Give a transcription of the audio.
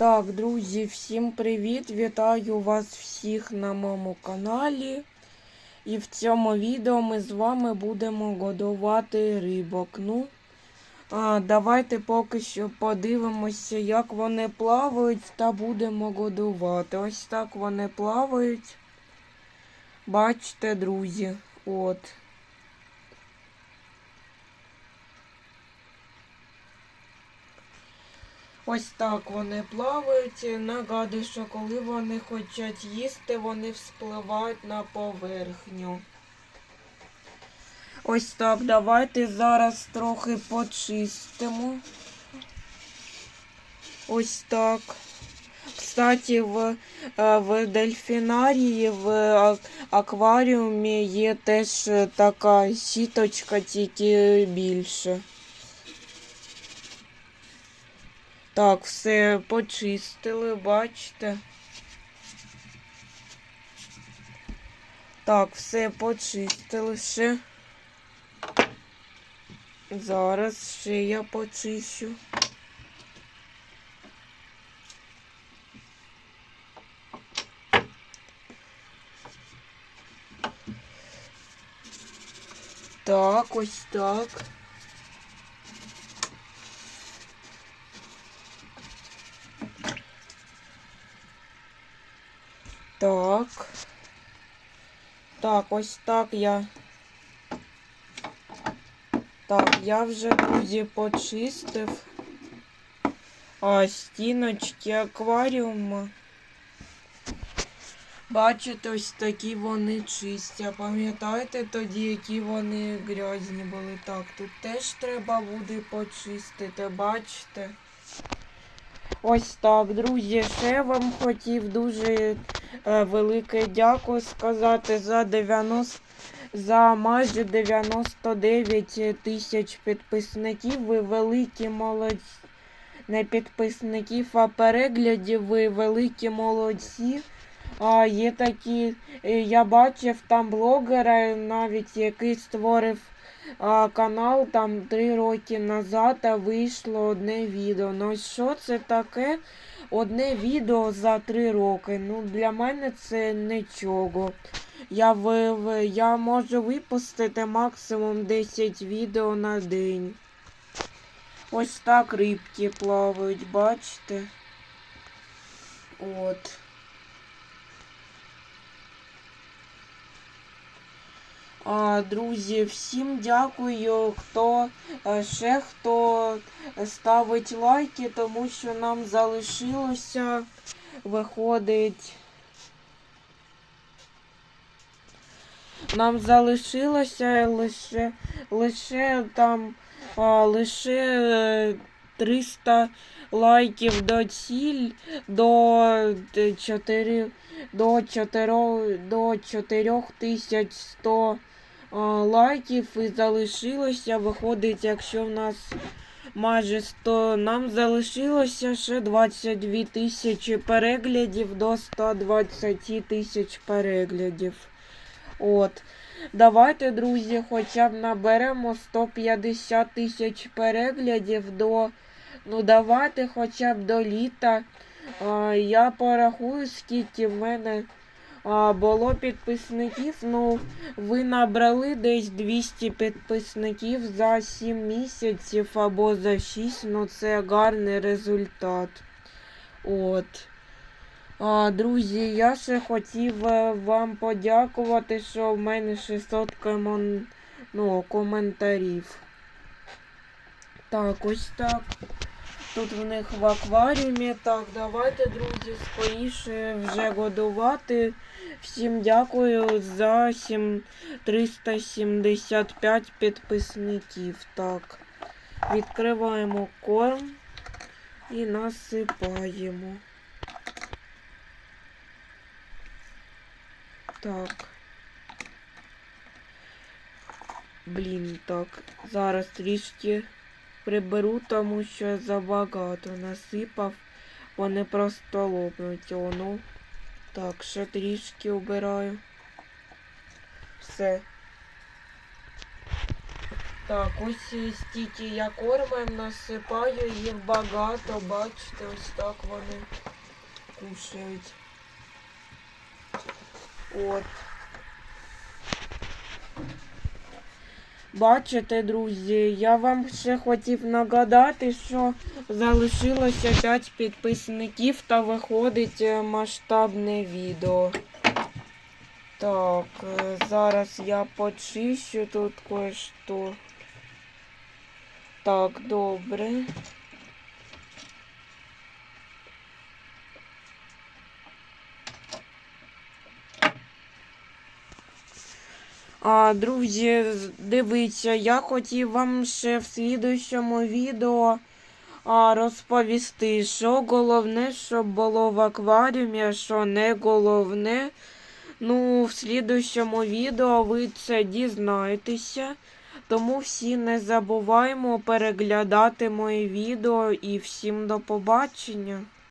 Так, друзі, всім привіт! Вітаю вас всіх на моєму каналі. І в цьому відео ми з вами будемо годувати рибок. Ну, а, давайте поки що подивимося, як вони плавають, та будемо годувати. Ось так вони плавають. Бачите, друзі, от. Ось так вони плавають. Нагадую, що коли вони хочуть їсти, вони вспливають на поверхню. Ось так, давайте зараз трохи почистимо. Ось так. Кстати, в, е, в дельфінарії, в акваріумі є теж така сіточка, тільки більше. Так, все почистили, бачите. Так, все почистили ще. Зараз ще я почищу. Так, ось так. Так. Так, ось так я. Так, я вже, друзі, почистив. А стіночки акваріуму. Бачите, ось такі вони чисті. Пам'ятаєте тоді, які вони грязні були? Так, тут теж треба буде почистити, бачите? Ось так, друзі, ще вам хотів дуже е, велике дякую сказати за 90, за майже 99 тисяч підписників. Ви великі молодці. Не підписників, а переглядів. Ви великі молодці. А є такі, е, я бачив там блогера, навіть який створив канал там три роки назад, вийшло одне відео. Ну що це таке? Одне відео за три роки. Ну для мене це нічого. Я ви, ви- я можу випустити максимум 10 відео на день. Ось так рибки плавають, бачите? От. Друзі, всім дякую, хто е, ще хто ставить лайки, тому що нам залишилося виходить. Нам залишилося лише лише там а, лише е, 300 лайків до ціль до 4 до 4 до 4100 а, лайків і залишилося. Виходить, якщо в нас майже 100, нам залишилося ще 22 тисячі переглядів до 120 тисяч переглядів. От. Давайте, друзі, хоча б наберемо 150 тисяч переглядів до. Ну, давайте хоча б до літа. А, я порахую, скільки в мене було підписників. Ну, ви набрали десь 200 підписників за 7 місяців або за 6. Ну, це гарний результат. От. А, друзі, я ще хотів е, вам подякувати, що в мене 600 комон... ну, коментарів. Так, ось так. Тут в них в акваріумі. Так, давайте, друзі, скоріше вже годувати. Всім дякую за 7... 375 підписників. Так. Відкриваємо корм і насипаємо. Так. Блін, так. Зараз трішки приберу, тому що забагато насипав. Вони просто лопнуть. О, ну. Так, ще трішки обираю. Все. Так, ось стільки я кормом насипаю, їх багато, бачите, ось так вони кушають. От. Бачите, друзі, я вам ще хотів нагадати, що залишилося 5 підписників та виходить е, масштабне відео. Так, е, зараз я почищу тут кое-що. Так, добре. А, друзі, дивіться, я хотів вам ще в слідущому відео а, розповісти, що головне, щоб було в акваріумі, а що не головне. Ну, в слідущому відео ви це дізнаєтеся. Тому всі не забуваємо переглядати мої відео і всім до побачення.